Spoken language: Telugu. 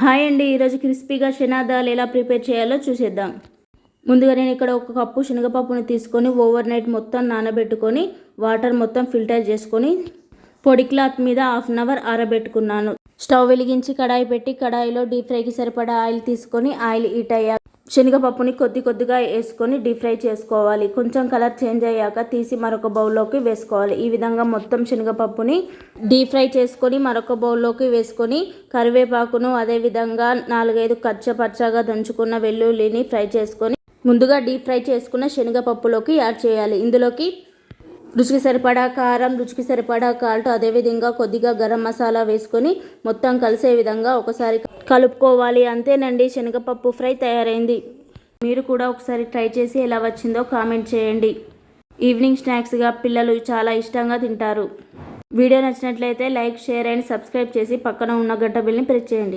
హాయ్ అండి ఈరోజు క్రిస్పీగా శనాదాలు ఎలా ప్రిపేర్ చేయాలో చూసేద్దాం. ముందుగా నేను ఇక్కడ ఒక కప్పు శనగపప్పుని తీసుకొని ఓవర్ నైట్ మొత్తం నానబెట్టుకొని వాటర్ మొత్తం ఫిల్టర్ చేసుకొని పొడి క్లాత్ మీద హాఫ్ అన్ అవర్ ఆరబెట్టుకున్నాను. స్టవ్ వెలిగించి కడాయి పెట్టి కడాయిలో డీప్ ఫ్రైకి సరిపడా ఆయిల్ తీసుకొని ఆయిల్ హీట్ అయ్యాక శనగపప్పుని కొద్ది కొద్దిగా వేసుకొని డీప్ ఫ్రై చేసుకోవాలి. కొంచెం కలర్ చేంజ్ అయ్యాక తీసి మరొక బౌల్లోకి వేసుకోవాలి. ఈ విధంగా మొత్తం శనగపప్పుని డీప్ ఫ్రై చేసుకొని మరొక బౌల్లోకి వేసుకొని కరివేపాకును అదేవిధంగా నాలుగైదు కచ్చపచ్చగా దంచుకున్న వెల్లుల్లిని ఫ్రై చేసుకొని ముందుగా డీప్ ఫ్రై చేసుకున్న శనగపప్పులోకి యాడ్ చేయాలి. ఇందులోకి రుచికి సరిపడా కారం రుచికి సరిపడా కాల్ట్ అదేవిధంగా కొద్దిగా గరం మసాలా వేసుకొని మొత్తం కలిసే విధంగా ఒకసారి కలుపుకోవాలి. అంతేనండి శనగపప్పు ఫ్రై తయారైంది. మీరు కూడా ఒకసారి ట్రై చేసి ఎలా వచ్చిందో కామెంట్ చేయండి. ఈవినింగ్ స్నాక్స్గా పిల్లలు చాలా ఇష్టంగా తింటారు. వీడియో నచ్చినట్లయితే లైక్ షేర్ అండ్ సబ్స్క్రైబ్ చేసి పక్కన ఉన్న గంట బిల్ని ప్రెస్ చేయండి.